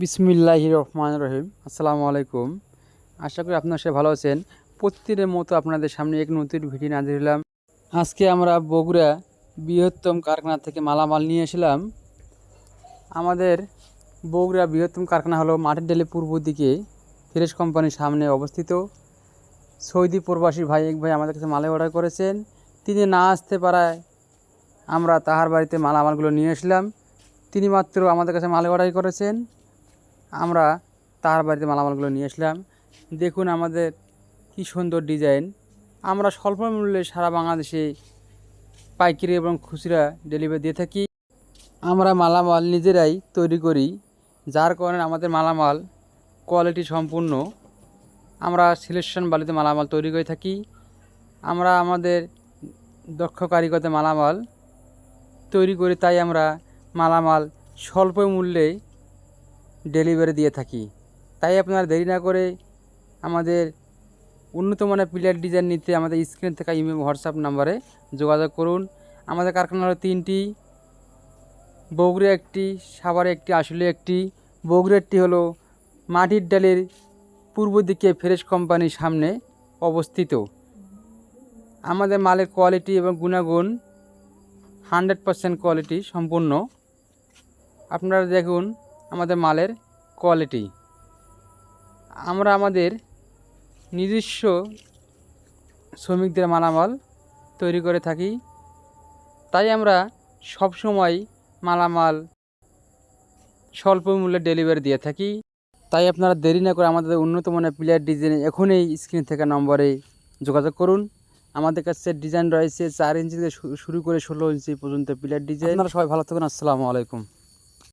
বিসমিল্লাহ রহমান রহিম। আসসালামু আলাইকুম। আশা করি আপনার সে ভালো আছেন। প্রতিদিনের মতো আপনাদের সামনে এক নতুন ভিডিও নাজির হলাম। আজকে আমরা বগুড়া বৃহত্তম কারখানা থেকে মালামাল নিয়ে এসেছিলাম আমাদের বগুড়া বৃহত্তম কারখানা হলো মাটির ডেলে পূর্ব দিকে ফ্রেশ কোম্পানির সামনে অবস্থিত। সৌদি প্রবাসী ভাই, এক ভাই আমাদের কাছে মালে অর্ডার করেছেন। তিনি না আসতে পারায় আমরা তাহার বাড়িতে মালামালগুলো নিয়ে এসলাম তিনি মাত্র আমাদের কাছে মালে অর্ডার করেছেন। আমরা তার বাড়িতে মালামালগুলো নিয়ে আসলাম। দেখুন আমাদের কি সুন্দর ডিজাইন। আমরা স্বল্প মূল্যে সারা বাংলাদেশে পাইকারি এবং খুচরা ডেলিভারি দিয়ে থাকি। আমরা মালামাল নিজেরাই তৈরি করি, যার কারণে আমাদের মালামাল কোয়ালিটি সম্পূর্ণ। আমরা সিলেকশন বালিতে মালামাল তৈরি করে থাকি। আমরা আমাদের দক্ষ কারিগরতে মালামাল তৈরি করি, তাই আমরা মালামাল স্বল্প মূল্যে ডেলিভারি দিয়ে থাকি। তাই আপনারা দেরি না করে আমাদের উন্নত মানের প্লেয়ার ডিজাইন নিতে আমাদের স্ক্রিন থাকা ইমেল হোয়াটসঅ্যাপ নাম্বারে যোগাযোগ করুন। আমাদের কারখানা হলো তিনটি, বগুড়া একটি, সাভারে একটি আসলে একটি। বগুড়ারটি হলো মাটির ডালের পূর্ব দিকে ফ্রেশ কোম্পানির সামনে অবস্থিত। আমাদের মালের কোয়ালিটি এবং গুণাগুণ হান্ড্রেড পারসেন্ট কোয়ালিটি সম্পূর্ণ। আপনারা দেখুন আমাদের মালের কোয়ালিটি আমরা আমাদের নিজস্ব শ্রমিকদের মালামাল তৈরি করে থাকি। তাই আমরা সবসময় মালামাল স্বল্প মূল্যে ডেলিভারি দিয়ে থাকি। তাই আপনারা দেরি না করে আমাদের উন্নত মানের প্লেয়ার ডিজাইন এখনই স্ক্রিন থেকে নম্বরে যোগাযোগ করুন। আমাদের কাছে ডিজাইন রয়েছে চার ইঞ্চি থেকে শুরু করে ষোলো ইঞ্চি পর্যন্ত প্লেয়ার ডিজাইন আপনারা সবাই ভালো থাকুন, আসসালামু আলাইকুম।